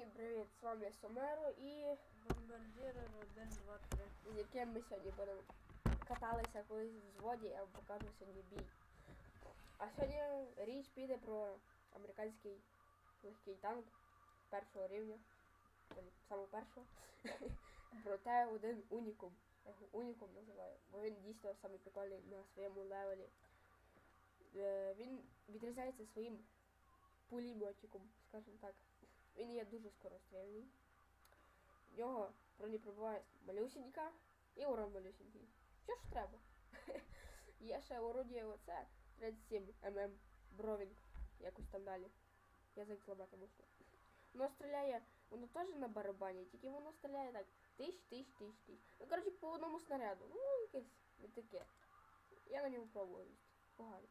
Всім привіт, з вами Сомеро і Бомбардирер 1, 2, 3. з яким ми сьогодні будемо каталися колись в зводі, я вам покажу сьогодні бій. А сьогодні річ піде про американський легкий танк першого рівня, самого першого. про те один унікум. Я його унікум називаю, бо він дійсно самий прикольний на своєму левелі. Е, Він відрізняється своїм пулеметиком, скажімо так. Він є дуже скорострільний. В нього бронепробиваємость малюсінька і урон малюсінький. Що ж треба? Є ще орудіє оце 37 мм бровінг, якось там далі. Язик зламати можна. Воно стріляє, воно теж на барабані, тільки воно стріляє так тисяч, тисяч, тисяч, тисяч. Ну, коротше, по одному снаряду. Ну, якесь не таке. Я на ньому їсти. Погано.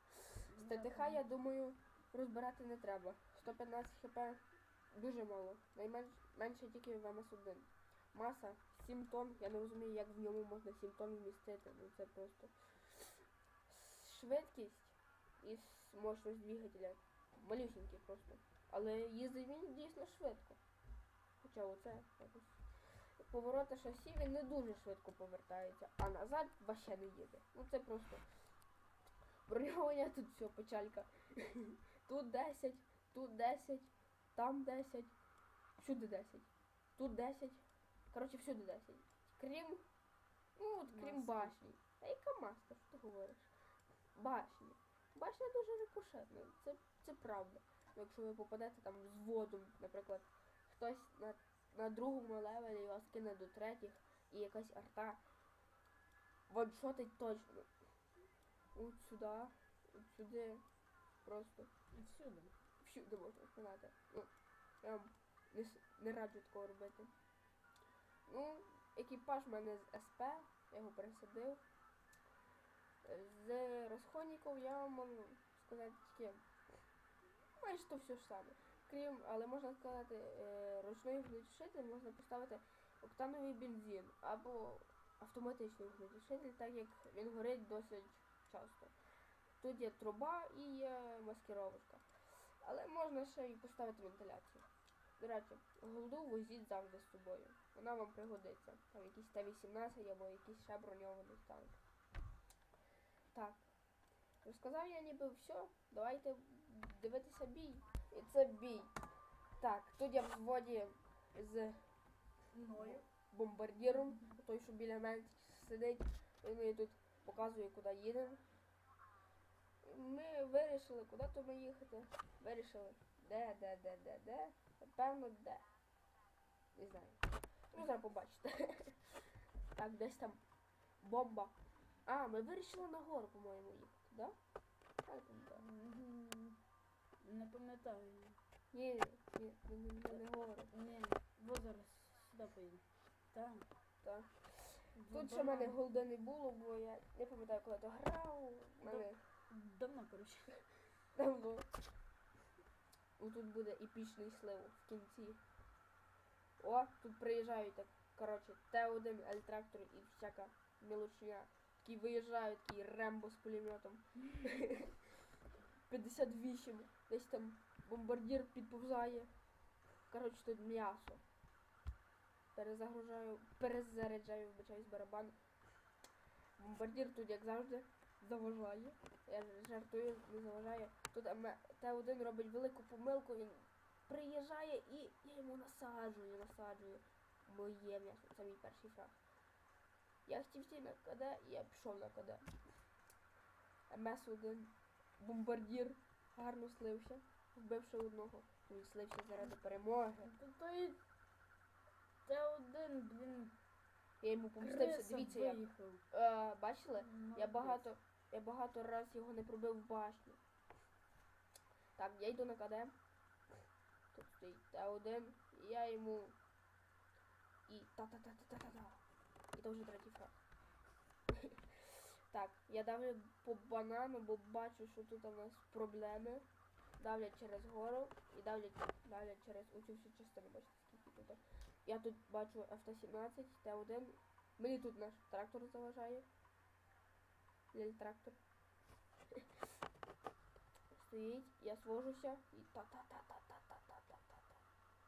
З ТТХ, я думаю, розбирати не треба. 115 хп дуже мало. Найменше тільки в МС1. Маса 7 тонн. Я не розумію, як в ньому можна 7 тонн вмістити. Ну це просто швидкість і мощність двигателя. Малюсенький просто. Але їздить він дійсно швидко. Хоча оце якось. Повороти шасі він не дуже швидко повертається, а назад вообще не їде. Ну це просто. Бронювання тут все, печалька. Тут 10, тут 10, там 10, всюди 10. Тут 10. Коротше, всюди 10. Крім. Ну, от крім Маски. башні. А яка маска, що ти говориш? Башні. Башня дуже рикошетна, це, це правда. Якщо ви попадете там з водом, наприклад, хтось на, на другому левелі вас кине до третіх і якась арта ваншотить точно. От сюди, от сюди, просто Всюди. Всюди можна сказати. Ну, я не, не раджу такого робити. Ну, екіпаж в мене з СП, я його пересадив. Е, З розходників я вам можу сказати тільки майже то все ж саме. Крім, але можна сказати, е, ручний вогнетушитель можна поставити октановий бензин або автоматичний вогнетушитель, так як він горить досить часто. Тут є труба і є маскировочка. Але можна ще й поставити вентиляцію. До речі, голду возіть завжди з собою. Вона вам пригодиться. Там якийсь Т-18 або якийсь ще броньований танк. Так. Розказав я ніби все. Давайте дивитися бій. І це бій. Так, тут я в взводі з Мною. бомбардіром, той, що біля мене сидить, він мені тут показує, куди їдемо. Ми вирішили, куди то ми їхати. Вирішили, де, де, де, де, де. Напевно, де. Не знаю. Ну, зараз побачите. Так, десь там бомба. А, ми вирішили на гору, по-моєму, їхати, да? Так. Не пам'ятаю. Ні, ні, ні, ні, ні, не гору. Ні, бо зараз сюди поїду. Там. Так. Тут ще в мене голди не було, бо я не пам'ятаю, коли то грав. У мене Давно, коротше. давно. Тут буде епічний слив в кінці. О, тут приїжджають так, коротше, Т1, L-трактор і всяка мілочня. Такі виїжджають, такий рембо з пулеметом. 58. Десь там бомбардір підповзає. Коротше, тут м'ясо. Перезагружаю, перезаряджаю, вибачаюсь, барабан. Бомбардір тут, як завжди, заважає. Я жартую, не заважає. Тут аме- Т1 робить велику помилку, він приїжджає і я йому насаджую, насаджую моє м'ясо. Це мій перший фраг. Я хотів йти на КД, і я пішов на КД. МС-1 бомбардір гарно слився, вбивши одного. Він слився заради перемоги. Той Т1, блін, Я йому помстився, дивіться як. Е, бачили? Я багато, я багато раз його не пробив в башню. Так, я йду на КД. Тут стоїть Т1, і я йому. І та-та-та-та-та-та. І це вже третій фраг. Так, я давлю по банану, бо бачу, що тут у нас проблеми. Давлять через гору і давлять, давлять через оцю всю частину. Бачите, скільки тут. Я тут бачу F-117, Т1. Мені тут наш трактор заважає. Ліль трактор. Стоїть, я свожуся і та-та-та-та-та-та-та-та-та.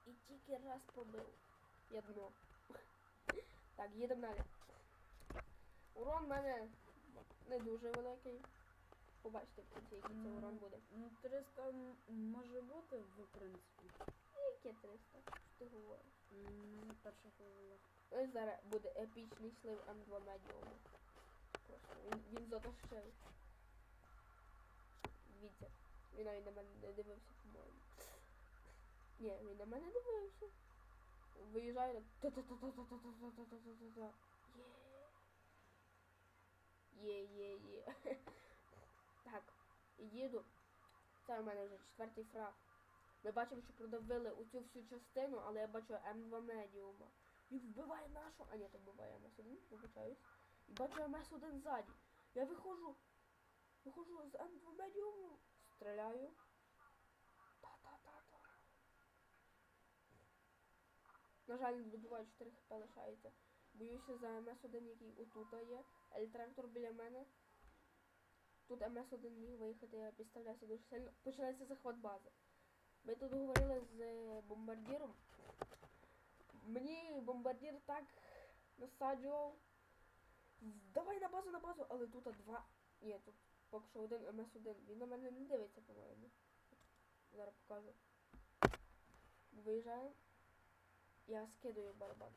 І тільки раз побив. Я дно. Так, їдемо далі. Урон в мене не дуже великий. Побачите в кінці, який це урон буде. Ну, 300 може бути, в принципі. Яке 300? Що ти говориш? М, На перших. Ось зараз буде епічний слив М2 медіуму. Просто він, він затащив. Дивіться. Він навіть на мене не дивився, по-моєму. Ні, він на мене дивився. Виїжджаю так. Та-та-та-та-та-та-та-та-та-та-та-та. Є. Є, є, є. Так, їду. Це у мене вже четвертий фраг. Ми бачимо, що продавили оцю всю частину, але я бачу М2 медіума. Він вбиває нашу. А ні, то вбиває МС1, вибачаюсь. Бачу МС1 ззаді. Я виходжу. Виходжу з М2 медіуму. Стріляю. Та-та-та-та. На жаль, добиваю 4 хп лишається. Боюся за МС1, який отут є. Ельтрактор біля мене. Тут МС1 міг виїхати, я підставлявся дуже сильно. Починається захват бази. Ми тут говорили з е, бомбардіром. Мені бомбардір так насаджував. Давай на базу, на базу, але тут два. Ні, тут поки що один МС1. Він на мене не дивиться, по-моєму. Зараз покажу. Виїжджаємо. Я скидаю барабан.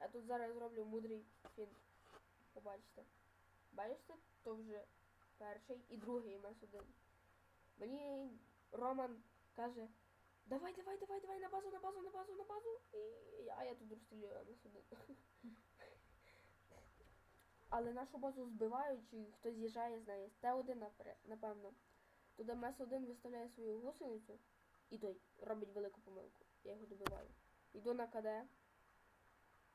Я тут зараз зроблю мудрий фінт. Побачите. Бачите, то вже перший і другий МС1. Мені Роман каже, давай, давай, давай, давай на базу, на базу, на базу, на базу. І, а я тут розстрілюю МС1. Але нашу базу збивають, чи хтось з'їжджає з неї. Т1, напевно. Туди МС1 виставляє свою гусеницю і той робить велику помилку. Я його добиваю. Йду на КД.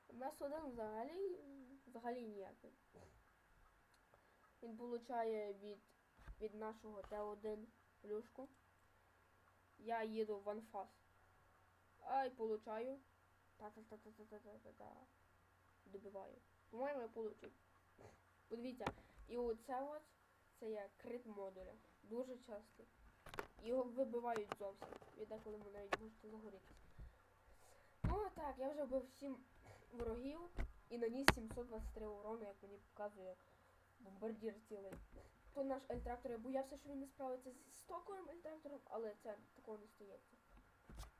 МС1 взагалі, взагалі ніякий. Він получає від, від нашого Т1 плюшку. Я їду в анфас. Ай, получаю. Та-та-та-та-та-та-та-та. Добиваю. По-моєму, я получив. Подивіться, і оце от, це є крит модуля. Дуже часто. Його вибивають зовсім. І деколи ви навіть можете загоріти. Ну а так, я вже вбив 7 ворогів і наніс 723 урону, як мені показує бомбардір цілий. То наш ельтрактор, я боявся, що він не справиться зі стоковим ельтрактором, але це такого не стається.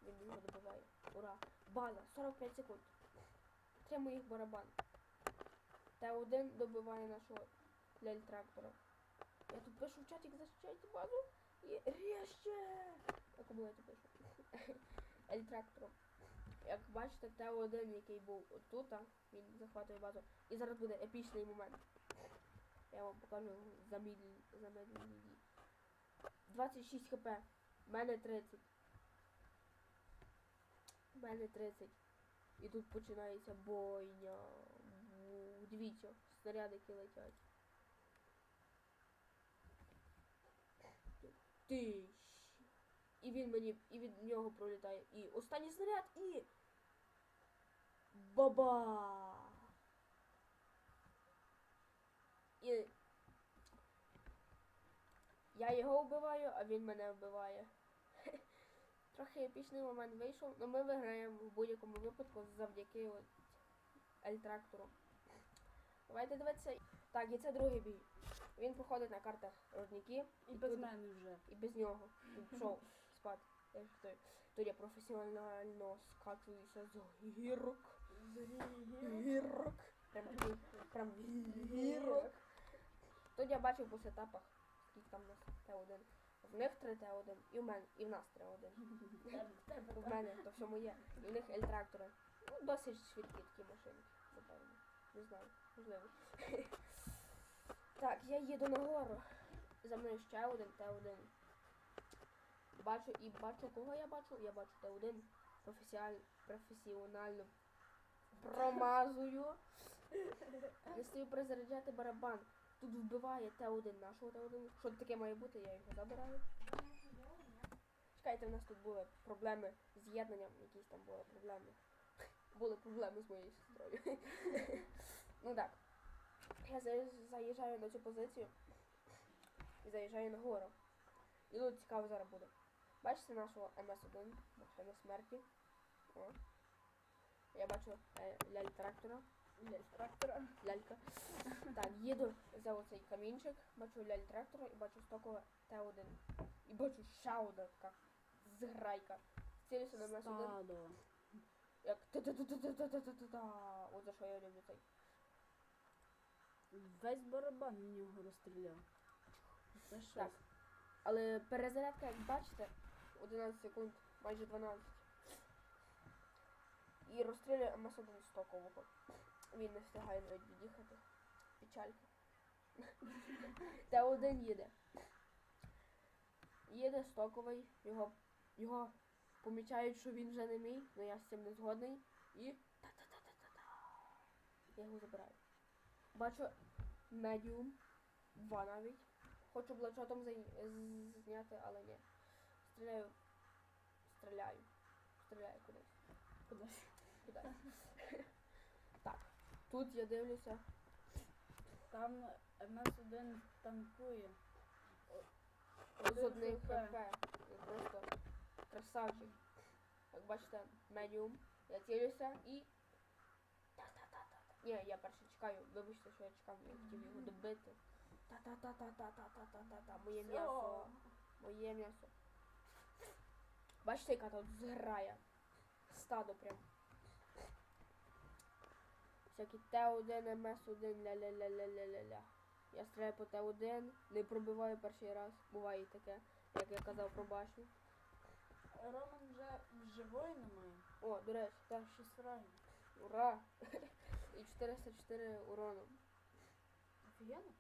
Він його добиває. Ура! База, 45 секунд. Три моїх барабан. Т1 добиває нашого ельтрактора. Я тут пишу в чатик защищайте базу і ріще! Якому я тут пишу? Ельтрактором. Як бачите, Т1, який був отут, він захватує базу. І зараз буде епічний момент. Я вам покажу замедлені дії. 26 хп. У мене 30. У мене 30. І тут починається бойня. Дивіться, снарядики летять. Тищ. І він мені, і від нього пролітає. І останній снаряд, і. Баба! І я його вбиваю, а він мене вбиває. Трохи епічний момент вийшов, але ми виграємо в будь-якому випадку завдяки Ельтрактору. Давайте дивитися. Так, і це другий бій. Він проходить на картах родники І без тут- мене вже. і без нього. Він пішов спати. Тут я професіонально скачуюся з гірок. Гірок. Прям прям гірок. Тут я бачив по сетапах, скільки там у нас Т1. В них 3 Т1, і в мене, і в нас 3-1. В мене то все моє. І в них L-трактори. Ну, досить швидкі такі машини, напевно. Не знаю, можливо. Так, я їду нагору. За мною ще один Т1. Бачу і бачу, кого я бачу? Я бачу Т1 професіаль... професіонально промазую. Я стою перезаряджати барабан. Тут вбиває Т1 нашого Т1. Що таке має бути, я його забираю. Чекайте, в нас тут були проблеми з з'єднанням, якісь там були проблеми. Були проблеми з моєю сестрою. Ну так. Я заїжджаю на цю позицію і заїжджаю на гору. І тут цікаво зараз буде. Бачите нашого МС-1, машина смерті. О. Я бачу е, ляль трактора. Ляль трактора. Лялька. Так, їду за оцей камінчик, бачу ляль трактора і бачу стокове Т1. І бачу одна така зграйка. Цілюся на МС-1. Стадо. Як та-та-та-та-та-та-та-та. От за що я люблю цей. Весь барабан в нього розстріляв. Це Так. Але перезарядка, як бачите, 11 секунд, майже 12. І розстрілює МС-1 стокового. Він не встигає навіть від'їхати. Печалька. Т1 їде. Їде стоковий, його, його помічають, що він вже не мій, але я з цим не згодний. І та-та-та-та-та-та. Я його забираю. Бачу медіум, два навіть. Хочу блочотом зай- зняти, але ні. Стріляю. Стріляю. Стріляю кудись. Кудись. Кудись. так. Тут я дивлюся. Там МС-1 танкує. З одним хп. хп. Він Просто красавчик. Як бачите, медіум. Я цілюся і. Ні, я перше чекаю. Вибачте, що я чекав, я хотів його добити. Та-та-та-та-та-та-та-та-та. Моє м'ясо. Моє м'ясо. Бачите, яка тут зграя. Стадо прям. Всякі Т1, МС1, ля-ля-ля-ля-ля-ля-ля. Я стріляю по Т1, не пробиваю перший раз. Буває таке, як я казав про башню. Роман вже живої немає. О, до речі, Та шість фрагів. ура! І 404 урону. Офігенно?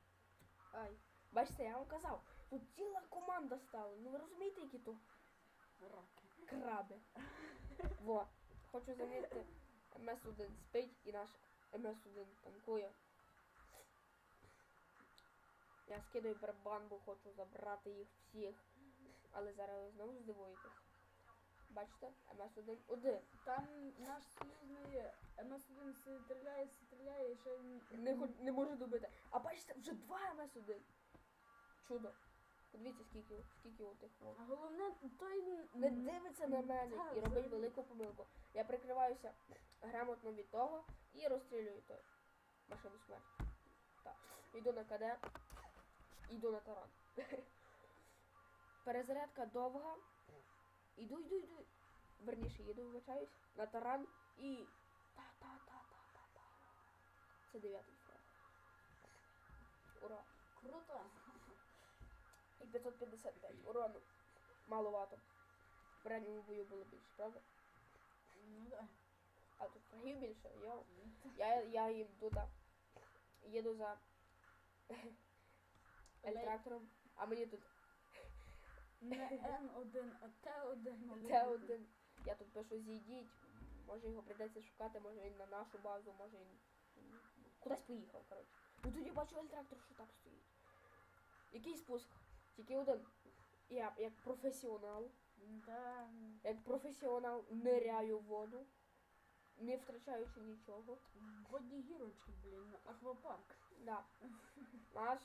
Ай. Бачите, я вам казав, тут ціла команда стала. Ну ви розумієте, які тут краби. Во. Хочу замітити, МС-1 спить і наш МС-1 танкує. Я скидаю барабан, бо хочу забрати їх всіх. Але зараз ви знову здивуєтесь. Бачите, МС-1 один. Там наш союзний МС-1 стріляє, стріляє і ще Не, хоч- не може добити. А бачите, вже два МС-1. Чудо. Подивіться, скільки, скільки у тих вон. А головне, той не дивиться на мене Так, і робить взагалі. велику помилку. Я прикриваюся грамотно від того і розстрілюю той машину смерті. Так. Йду на КД, йду на таран. Перезарядка довга. Іду, йду, йду. Верніше, їду, вибачаюсь, на таран і. Та-та-та-та-та-та. Це дев'ятий фраг. Ура! Круто. І 555 урону. Маловато. В передньому бою було більше, правда? Ну да. А тут фрагів більше, йоу. Я, я їм тут їду за ельтрактором, а мені тут Не Н1, а Т1. Т1. Я тут пишу зійдіть. Може його прийдеться шукати, може він на нашу базу, може він кудись поїхав, коротше. Ну тоді бачу ельтрактор, що так стоїть. Який спуск? Тільки один. Я як професіонал. Да. Як професіонал ниряю в воду, не втрачаючи нічого. Водні гірочки, блін, аквапарк. Да. Наш,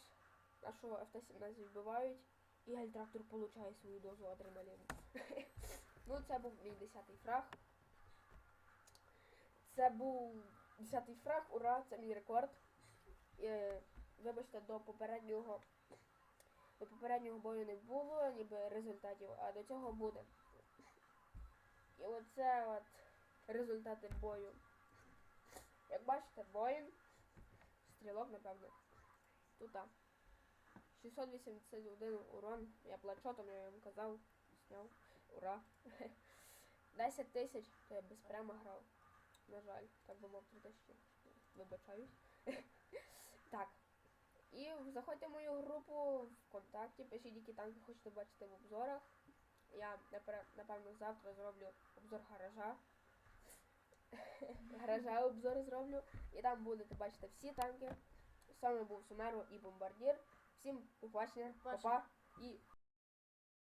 нашого F-17 вбивають, і гельтрактор получає свою дозу адреналіну. ну, це був мій 10-й фраг. Це був 10-й фраг, ура, це мій рекорд. Е, вибачте, до попереднього до попереднього бою не було, ніби результатів, а до цього буде. І оце от результати бою. Як бачите, воїн, стрілок, напевно. Тут так. 681 урон. Я плачотом, я вам казав, сняв. Ура. 10 тисяч, то я без прямо грав. На жаль, так би мав 3 тисячі. Вибачаюсь. так. І заходьте в мою групу ВКонтакті, пишіть, які танки хочете бачити в обзорах. Я напевно завтра зроблю обзор гаража. гаража обзор зроблю. І там будете бачити всі танки. Саме був Сумеро і бомбардір. Всім побачення, Бачення. папа і